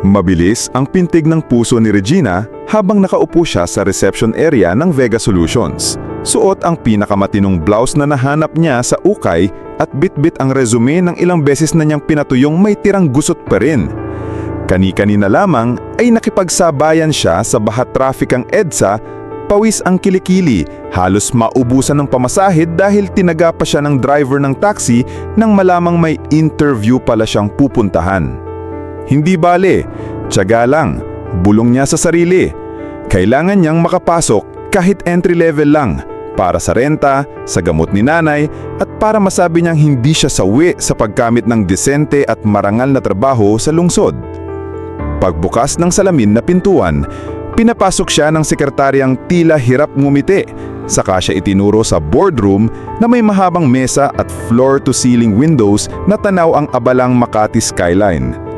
Mabilis ang pintig ng puso ni Regina habang nakaupo siya sa reception area ng Vega Solutions. Suot ang pinakamatinong blouse na nahanap niya sa ukay at bit-bit ang resume ng ilang beses na niyang pinatuyong may tirang gusot pa rin. Kani-kanina lamang ay nakipagsabayan siya sa bahat trafikang EDSA, pawis ang kilikili, halos maubusan ng pamasahid dahil tinaga pa siya ng driver ng taxi nang malamang may interview pala siyang pupuntahan. Hindi bale, tiyaga lang, bulong niya sa sarili. Kailangan niyang makapasok kahit entry level lang para sa renta, sa gamot ni nanay at para masabi niyang hindi siya sawi sa pagkamit ng desente at marangal na trabaho sa lungsod. Pagbukas ng salamin na pintuan, pinapasok siya ng sekretaryang tila hirap ngumiti. Saka siya itinuro sa boardroom na may mahabang mesa at floor-to-ceiling windows na tanaw ang abalang Makati skyline.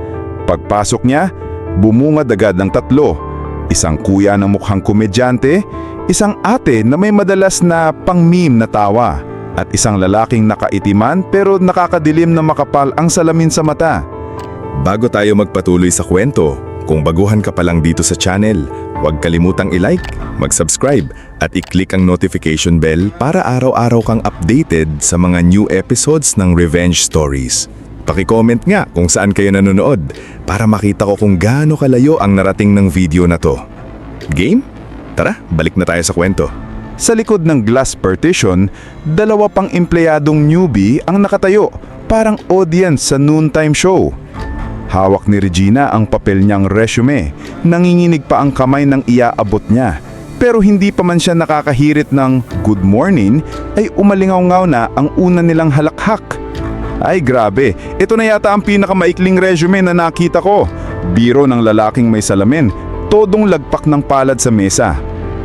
Pagpasok niya, bumungad agad ng tatlo. Isang kuya na mukhang komedyante, isang ate na may madalas na pang-meme na tawa, at isang lalaking nakaitiman pero nakakadilim na makapal ang salamin sa mata. Bago tayo magpatuloy sa kwento, kung baguhan ka pa lang dito sa channel, huwag kalimutang i-like, mag-subscribe at i-click ang notification bell para araw-araw kang updated sa mga new episodes ng Revenge Stories. Paki-comment nga kung saan kayo nanonood para makita ko kung gaano kalayo ang narating ng video na to. Game? Tara, balik na tayo sa kwento. Sa likod ng glass partition, dalawa pang empleyadong newbie ang nakatayo, parang audience sa noontime show. Hawak ni Regina ang papel niyang resume, nanginginig pa ang kamay ng iaabot niya. Pero hindi pa man siya nakakahirit ng good morning, ay umalingaw-ngaw na ang una nilang halakhak. Ay grabe, ito na yata ang pinakamaikling resume na nakita ko. Biro ng lalaking may salamin, todong lagpak ng palad sa mesa.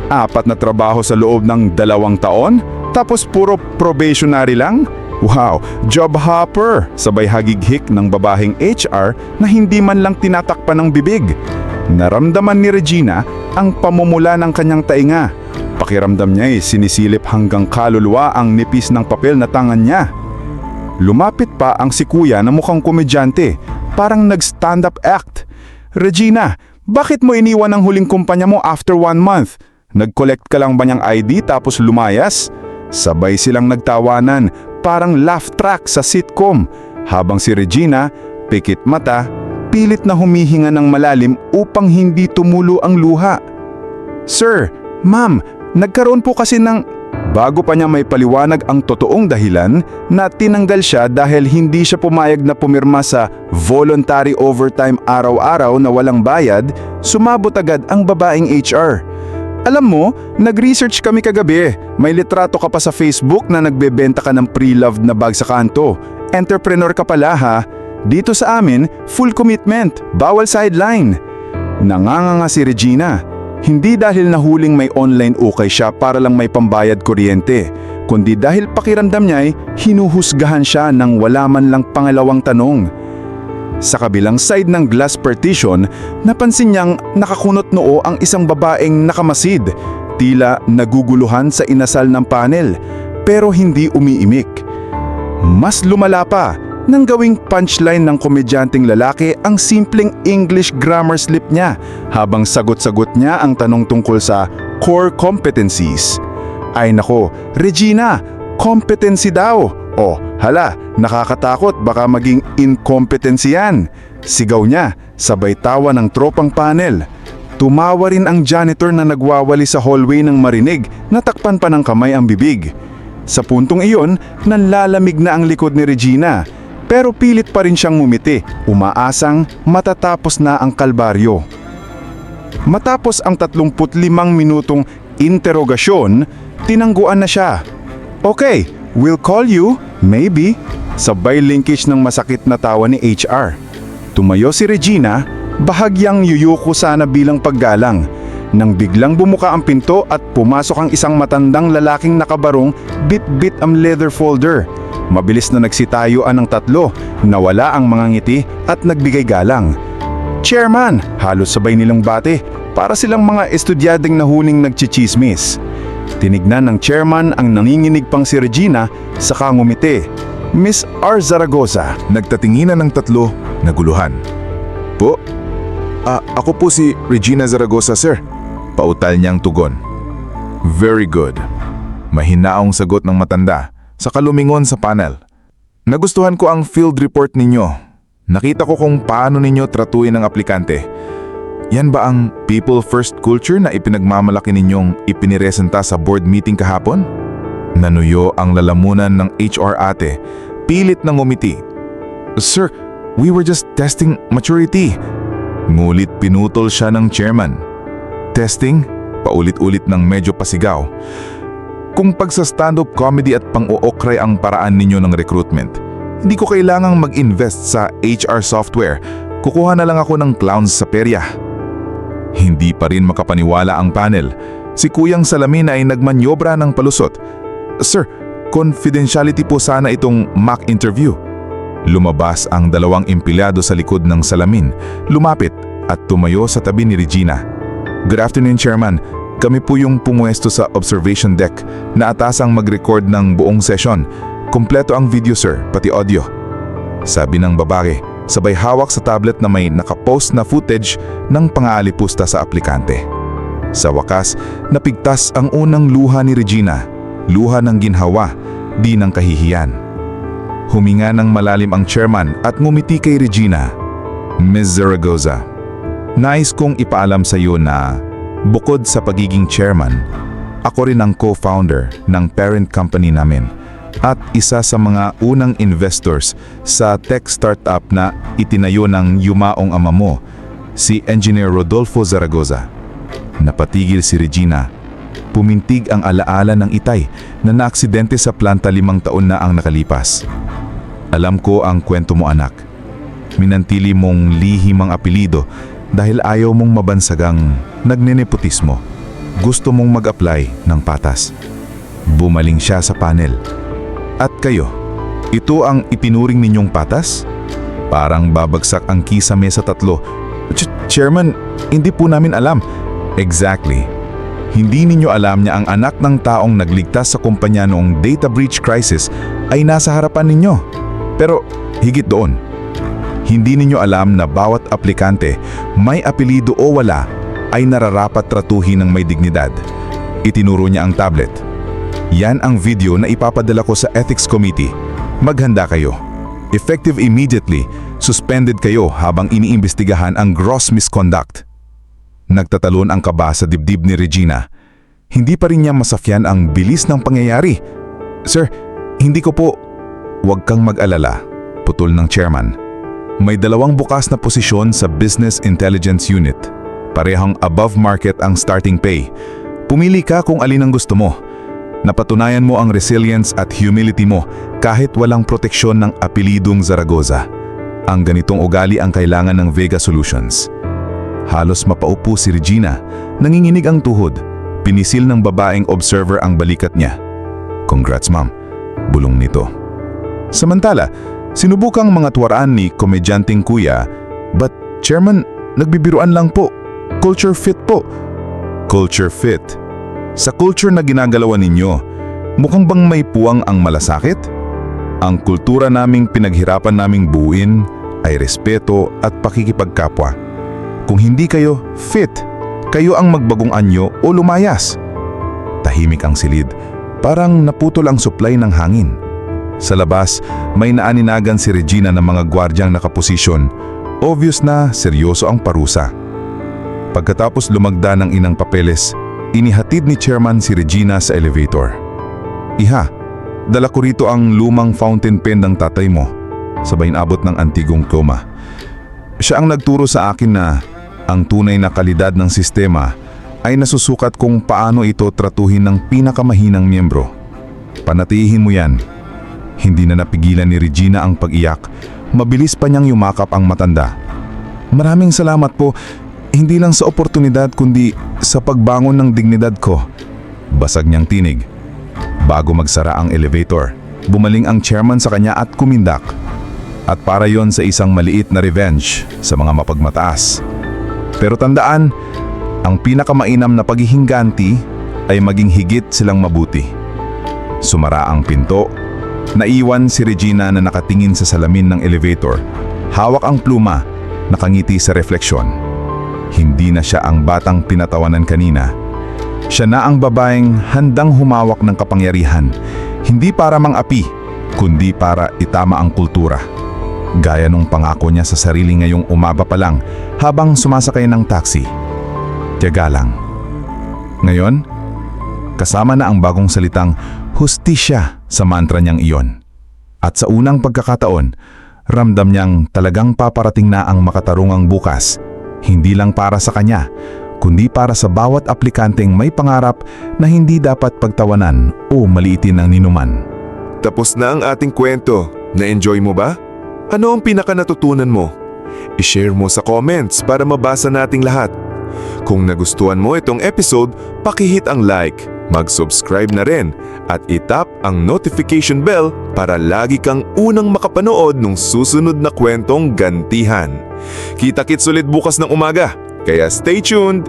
Apat na trabaho sa loob ng dalawang taon, tapos puro probationary lang? Wow, job hopper! Sabay hagighik ng babaheng HR na hindi man lang tinatakpan ng bibig. Naramdaman ni Regina ang pamumula ng kanyang tainga. Pakiramdam niya ay sinisilip hanggang kaluluwa ang nipis ng papel na tangan niya. Lumapit pa ang si kuya na mukhang komedyante, parang nag-stand up act. Regina, bakit mo iniwan ang huling kumpanya mo after one month? Nag-collect ka lang ba niyang ID tapos lumayas? Sabay silang nagtawanan, parang laugh track sa sitcom, habang si Regina, pikit mata, pilit na humihinga ng malalim upang hindi tumulo ang luha. Sir, ma'am, nagkaroon po kasi ng... Bago pa niya may paliwanag ang totoong dahilan na tinanggal siya dahil hindi siya pumayag na pumirma sa voluntary overtime araw-araw na walang bayad, sumabot agad ang babaeng HR. Alam mo, nag-research kami kagabi. May litrato ka pa sa Facebook na nagbebenta ka ng pre-loved na bag sa kanto. Entrepreneur ka pala ha. Dito sa amin, full commitment, bawal sideline. Nanganganga si Regina. Hindi dahil nahuling may online ukay siya para lang may pambayad kuryente, kundi dahil pakiramdam niya ay hinuhusgahan siya ng wala man lang pangalawang tanong. Sa kabilang side ng glass partition, napansin niyang nakakunot noo ang isang babaeng nakamasid, tila naguguluhan sa inasal ng panel, pero hindi umiimik. Mas lumala pa, nang gawing punchline ng komedyanteng lalaki ang simpleng English grammar slip niya habang sagot-sagot niya ang tanong tungkol sa core competencies. Ay nako, Regina, competency daw. Oh, hala, nakakatakot baka maging incompetency yan. Sigaw niya, sabay tawa ng tropang panel. Tumawa rin ang janitor na nagwawali sa hallway ng marinig, natakpan pa ng kamay ang bibig. Sa puntong iyon, nanlalamig na ang likod ni Regina. Pero pilit pa rin siyang ngumiti, umaasang matatapos na ang kalbaryo. Matapos ang 35 minutong interogasyon, tinangguan na siya. Okay, we'll call you, maybe. Sabay linkage ng masakit na tawa ni HR. Tumayo si Regina, bahagyang yuyuko sana bilang paggalang. Nang biglang bumuka ang pinto at pumasok ang isang matandang lalaking nakabarong bit-bit ang leather folder. Mabilis na nagsitayuan ng tatlo, nawala ang mga ngiti at nagbigay galang. Chairman, halos sabay nilang bate para silang mga estudyadeng nahuling nagchichismis. Tinignan ng chairman ang nanginginig pang si Regina sa kangumiti. Miss R. Zaragoza, Nagtatinginan ng tatlo, naguluhan. po, Ah, ako po si Regina Zaragoza, sir. Pautal niyang tugon. Very good. Mahinaong sagot ng matanda sa kalumingon sa panel. Nagustuhan ko ang field report ninyo. Nakita ko kung paano ninyo tratuin ang aplikante. Yan ba ang people first culture na ipinagmamalaki ninyong ipiniresenta sa board meeting kahapon? Nanuyo ang lalamunan ng HR ate, pilit ng umiti. Sir, we were just testing maturity. Ngulit pinutol siya ng chairman. Testing? Paulit-ulit ng medyo pasigaw. Kung pag sa stand-up comedy at pang-uokray ang paraan ninyo ng recruitment, hindi ko kailangang mag-invest sa HR software. Kukuha na lang ako ng clowns sa perya. Hindi pa rin makapaniwala ang panel. Si Kuyang Salamin ay nagmanyobra ng palusot. Sir, confidentiality po sana itong mock interview. Lumabas ang dalawang empleyado sa likod ng salamin, lumapit at tumayo sa tabi ni Regina. Good afternoon, Chairman. Kami po yung pumuesto sa observation deck na atasang mag-record ng buong session. Kompleto ang video, sir, pati audio. Sabi ng babae, sabay hawak sa tablet na may nakapost na footage ng pangaalipusta sa aplikante. Sa wakas, napigtas ang unang luha ni Regina. Luha ng ginhawa, di ng kahihiyan. Huminga ng malalim ang chairman at ngumiti kay Regina. Ms. Zaragoza, nais kong ipaalam sa iyo na bukod sa pagiging chairman, ako rin ang co-founder ng parent company namin at isa sa mga unang investors sa tech startup na itinayo ng yumaong ama mo, si Engineer Rodolfo Zaragoza. Napatigil si Regina. Pumintig ang alaala ng itay na naaksidente sa planta limang taon na ang nakalipas. Alam ko ang kwento mo anak. Minantili mong lihim ang apelido dahil ayaw mong mabansagang nagnenepotismo. Gusto mong mag-apply ng patas. Bumaling siya sa panel. At kayo, ito ang itinuring ninyong patas? Parang babagsak ang kisame sa tatlo. Ch- Chairman, hindi po namin alam. Exactly. Hindi ninyo alam niya ang anak ng taong nagligtas sa kumpanya noong data breach crisis ay nasa harapan ninyo. Pero higit doon, hindi ninyo alam na bawat aplikante, may apelido o wala, ay nararapat tratuhin ng may dignidad. Itinuro niya ang tablet. Yan ang video na ipapadala ko sa Ethics Committee. Maghanda kayo. Effective immediately, suspended kayo habang iniimbestigahan ang gross misconduct. Nagtatalon ang kaba sa dibdib ni Regina. Hindi pa rin niya masafyan ang bilis ng pangyayari. Sir, hindi ko po... Huwag kang mag-alala, putol ng chairman. May dalawang bukas na posisyon sa Business Intelligence Unit. Parehang above market ang starting pay. Pumili ka kung alin ang gusto mo. Napatunayan mo ang resilience at humility mo kahit walang proteksyon ng apelidong Zaragoza. Ang ganitong ugali ang kailangan ng Vega Solutions. Halos mapaupo si Regina, nanginginig ang tuhod. Pinisil ng babaeng observer ang balikat niya. Congrats ma'am, bulong nito. Samantala, sinubukang mga tuwaraan ni komedyanteng kuya, but chairman, nagbibiruan lang po. Culture fit po. Culture fit. Sa culture na ginagalawan ninyo, mukhang bang may puwang ang malasakit? Ang kultura naming pinaghirapan naming buuin ay respeto at pakikipagkapwa. Kung hindi kayo fit, kayo ang magbagong anyo o lumayas. Tahimik ang silid, parang naputol ang supply ng hangin. Sa labas, may naaninagan si Regina ng mga gwardyang nakaposisyon. Obvious na seryoso ang parusa. Pagkatapos lumagda ng inang papeles, inihatid ni chairman si Regina sa elevator. Iha, dala ko rito ang lumang fountain pen ng tatay mo. Sabay abot ng antigong koma. Siya ang nagturo sa akin na ang tunay na kalidad ng sistema ay nasusukat kung paano ito tratuhin ng pinakamahinang miyembro. Panatihin mo yan. Hindi na napigilan ni Regina ang pag-iyak. Mabilis pa niyang yumakap ang matanda. Maraming salamat po, hindi lang sa oportunidad kundi sa pagbangon ng dignidad ko. Basag niyang tinig. Bago magsara ang elevator, bumaling ang chairman sa kanya at kumindak. At para yon sa isang maliit na revenge sa mga mapagmataas. Pero tandaan, ang pinakamainam na paghihingganti ay maging higit silang mabuti. Sumara ang pinto, naiwan si Regina na nakatingin sa salamin ng elevator. Hawak ang pluma, nakangiti sa refleksyon. Hindi na siya ang batang pinatawanan kanina. Siya na ang babaeng handang humawak ng kapangyarihan, hindi para mang-api, kundi para itama ang kultura. Gaya nung pangako niya sa sarili ngayong umaba pa lang habang sumasakay ng taxi. Tiyaga lang. Ngayon, kasama na ang bagong salitang hustisya sa mantra niyang iyon. At sa unang pagkakataon, ramdam niyang talagang paparating na ang makatarungang bukas, hindi lang para sa kanya, kundi para sa bawat aplikanteng may pangarap na hindi dapat pagtawanan o maliitin ng ninuman. Tapos na ang ating kwento. Na-enjoy mo ba? Ano ang pinaka natutunan mo? I-share mo sa comments para mabasa nating lahat. Kung nagustuhan mo itong episode, pakihit ang like, mag-subscribe na rin, at itap ang notification bell para lagi kang unang makapanood ng susunod na kwentong gantihan. Kita-kits ulit bukas ng umaga, kaya stay tuned!